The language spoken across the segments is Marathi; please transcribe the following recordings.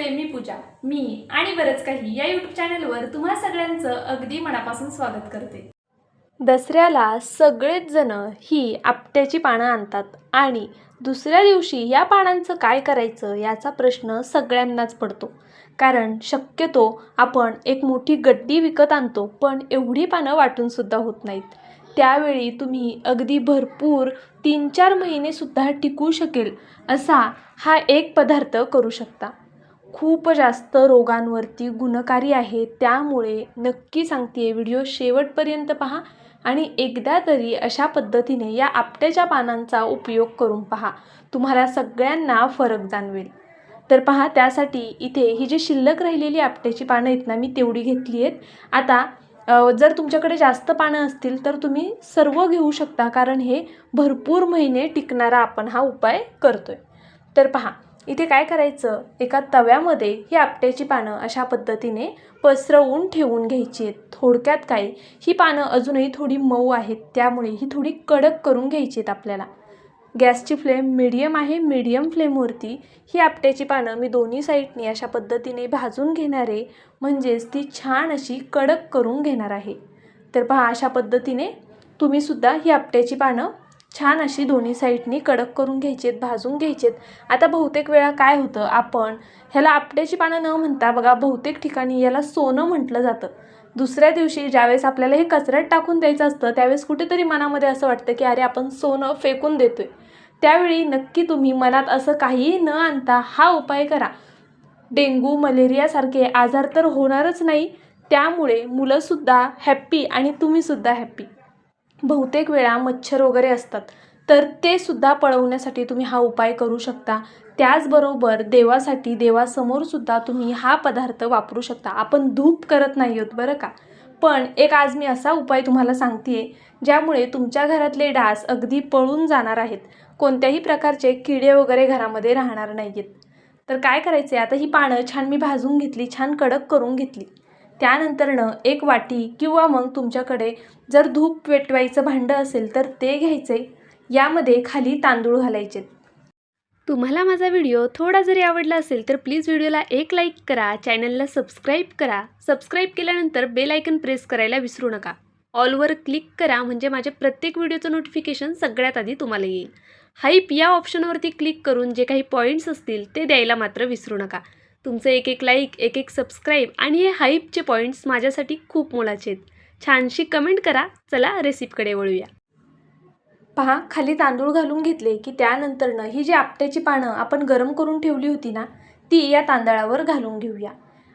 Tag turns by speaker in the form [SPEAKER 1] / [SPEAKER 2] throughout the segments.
[SPEAKER 1] नमस्ते मी पूजा मी आणि बरंच काही या यूट्यूब चॅनलवर तुम्हा सगळ्यांचं अगदी मनापासून स्वागत करते.
[SPEAKER 2] दसऱ्याला सगळेच जण ही आपट्याची पानं आणतात आणि दुसऱ्या दिवशी या पानांचं काय करायचं याचा प्रश्न सगळ्यांनाच पडतो. कारण शक्यतो आपण एक मोठी गड्डी विकत आणतो पण एवढी पानं वाटूनसुद्धा होत नाहीत. त्यावेळी तुम्ही अगदी भरपूर तीन चार महिनेसुद्धा टिकू शकेल असा हा एक पदार्थ करू शकता. खूप जास्त रोगांवरती गुणकारी आहे त्यामुळे नक्की सांगते व्हिडिओ शेवटपर्यंत पहा आणि एकदा तरी अशा पद्धतीने या आपट्याच्या पानांचा उपयोग करून पहा. तुम्हाला सगळ्यांना फरक जाणवेल. तर पहा त्यासाठी इथे ही जी शिल्लक राहिलेली आपट्याची पानं आहेत ना मी तेवढी घेतली आहेत. आता जर तुमच्याकडे जास्त पानं असतील तर तुम्ही सर्व घेऊ शकता कारण हे भरपूर महिने टिकणारा आपण हा उपाय करतो आहे तर पहा इथे काय करायचं? एका तव्यामध्ये ही आपट्याची पानं अशा पद्धतीने पसरवून ठेवून घ्यायची आहेत. थोडक्यात काय? ही पानं अजूनही थोडी मऊ आहेत. त्यामुळे ही थोडी कडक करून घ्यायची आहेत आपल्याला. गॅसची फ्लेम मिडियम आहे. मिडियम फ्लेमवरती ही आपट्याची पानं मी दोन्ही साईडनी अशा पद्धतीने भाजून घेणार आहे. म्हणजेच ती छान अशी कडक करून घेणार आहे. तर पहा अशा पद्धतीने तुम्हीसुद्धा ही आपट्याची पानं छान अशी दोन्ही साईडनी कडक करून घ्यायचेत भाजून घ्यायचेत. आता बहुतेक वेळा काय होतं आपण ह्याला आपट्याची पानं न म्हणता बघा बहुतेक ठिकाणी याला सोनं म्हटलं जातं. दुसऱ्या दिवशी ज्यावेळेस आपल्याला हे कचऱ्यात टाकून द्यायचं असतं त्यावेळेस कुठेतरी मनामध्ये असं वाटतं की अरे आपण सोनं फेकून देतोय. त्यावेळी नक्की तुम्ही मनात असं काहीही न आणता हा उपाय करा. डेंग्यू मलेरियासारखे आजार तर होणारच नाही त्यामुळे मुलंसुद्धा हॅप्पी आणि तुम्हीसुद्धा हॅप्पी बहुतेक वेळा मच्छर वगैरे असतात. तर ते सुद्धा पळवण्यासाठी तुम्ही हा उपाय करू शकता. त्याचबरोबर देवासाठी देवासमोरसुद्धा तुम्ही हा पदार्थ वापरू शकता. आपण धूप करत नाही आहोत बरं का? पण एक आज मी असा उपाय तुम्हाला सांगते ज्यामुळे तुमच्या घरातले डास अगदी पळून जाणार आहेत. कोणत्याही प्रकारचे किडे वगैरे घरामध्ये राहणार नाही आहेत तर काय करायचं आहे आता ही पानं छान मी भाजून घेतली छान कडक करून घेतली. त्यानंतरनं एक वाटी किंवा मग तुमच्याकडे जर धूप पेटवायचं भांडं असेल तर ते घ्यायचे. यामध्ये खाली तांदूळ घालायचे तुम्हाला माझा व्हिडिओ थोडा जरी आवडला असेल तर प्लीज व्हिडिओला एक लाईक करा चॅनलला सबस्क्राईब करा. सबस्क्राईब केल्यानंतर बेल आयकन प्रेस करायला विसरू नका. ऑलवर क्लिक करा म्हणजे माझ्या प्रत्येक व्हिडिओचं नोटिफिकेशन सगळ्यात आधी तुम्हाला येईल. हाईप या ऑप्शनवरती क्लिक करून जे काही पॉईंट्स असतील ते द्यायला मात्र विसरू नका. तुमचं एक एक लाईक एक एक सबस्क्राईब आणि हे हाईपचे पॉईंट्स माझ्यासाठी खूप मोलाचे आहेत. छानशी कमेंट करा. चला रेसिपीकडे वळूया. पहा खाली तांदूळ घालून घेतले की त्यानंतरनं ही जी आपट्याची पानं आपण गरम करून ठेवली होती ना ती या तांदळावर घालून घेऊया.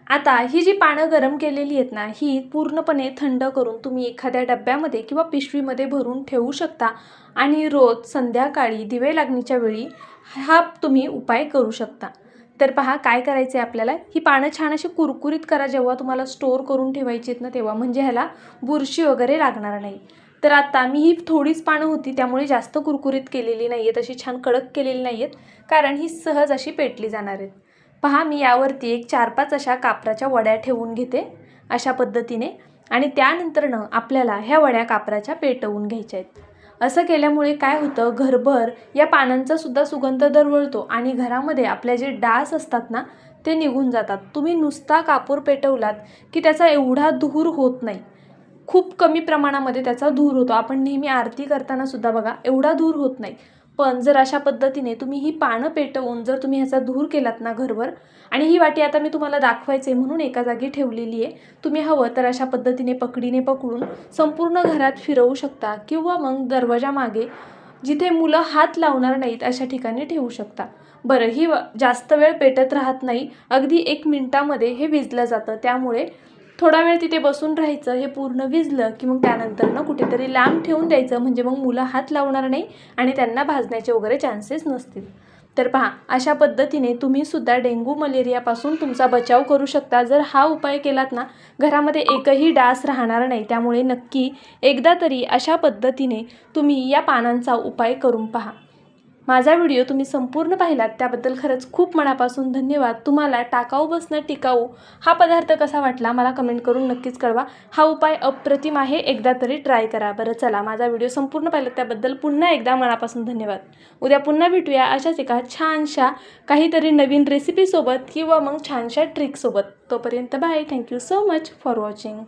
[SPEAKER 2] आता ही जी पानं गरम केलेली आहेत ना ही पूर्णपणे थंड करून तुम्ही एखाद्या डब्यामध्ये किंवा पिशवीमध्ये भरून ठेवू शकता आणि रोज संध्याकाळी दिवे लागणीच्या वेळी हा तुम्ही उपाय करू शकता. तर पहा काय करायचं आहे आपल्याला? ही पानं छान अशी कुरकुरीत करा जेव्हा तुम्हाला स्टोअर करून ठेवायची आहेत ना तेव्हा. म्हणजे ह्याला बुरशी वगैरे लागणार नाही. तर आता मी ही थोडीच पानं होती त्यामुळे जास्त कुरकुरीत केलेली नाही आहेत अशी छान कडक केलेली नाही आहेत कारण ही सहज अशी पेटली जाणार आहेत. पहा मी यावरती एक चार पाच अशा कापराच्या वड्या ठेवून घेते अशा पद्धतीने. आणि त्यानंतरनं आपल्याला ह्या वड्या कापराच्या पेटवून घ्यायच्या आहेत. असं केल्यामुळे काय होतं घरभर या पानांचासुद्धा सुगंध दरवळतो आणि घरामध्ये आपल्या जे डास असतात ना ते निघून जातात. तुम्ही नुसता कापूर पेटवलात की त्याचा एवढा धूर होत नाही. खूप कमी प्रमाणामध्ये त्याचा धूर होतो. आपण नेहमी आरती करताना सुद्धा बघा एवढा धूर होत नाही. पण जर अशा पद्धतीने तुम्ही ही पानं पेटवून जर तुम्ही ह्याचा धूर केलात ना घरभर आणि ही वाटी आता मी तुम्हाला दाखवायचे म्हणून एका जागी ठेवलेली आहे तुम्ही हवं तर अशा पद्धतीने पकडीने पकडून संपूर्ण घरात फिरवू शकता किंवा मग दरवाजामागे जिथे मुलं हात लावणार नाहीत अशा ठिकाणी ठेवू शकता. बरं ही जास्त वेळ पेटत राहत नाही अगदी एक मिनटामध्ये हे विजलं जातं. त्यामुळे थोडा वेळ तिथे बसून राहायचं हे पूर्ण विजलं की मग त्यानंतर ना कुठेतरी लांब ठेवून द्यायचं. म्हणजे मग मुलं हात लावणार नाही आणि त्यांना भाजण्याचे वगैरे चान्सेस नसतील. तर पहा अशा पद्धतीने तुम्ही सुद्धा डेंग्यू मलेरियापासून तुमचा बचाव करू शकता. जर हा उपाय केलात ना घरामध्ये एकही डास राहणार नाही. त्यामुळे नक्की एकदा तरी अशा पद्धतीने तुम्ही या पानांचा उपाय करून पहा. माझा व्हिडिओ तुम्ही संपूर्ण पाहिलात त्याबद्दल खरंच खूप मनापासून धन्यवाद. तुम्हाला टाकाऊ बसणं टिकाऊ हा पदार्थ कसा वाटला मला कमेंट करून नक्कीच कळवा. हा उपाय अप्रतिम आहे एकदा तरी ट्राय करा. बरं चला माझा व्हिडिओ संपूर्ण पाहिला त्याबद्दल पुन्हा एकदा मनापासून धन्यवाद. उद्या पुन्हा भेटूया अशाच एका छानशा काहीतरी नवीन रेसिपीसोबत किंवा मग छानशा ट्रिकसोबत तोपर्यंत bye thank you so much for watching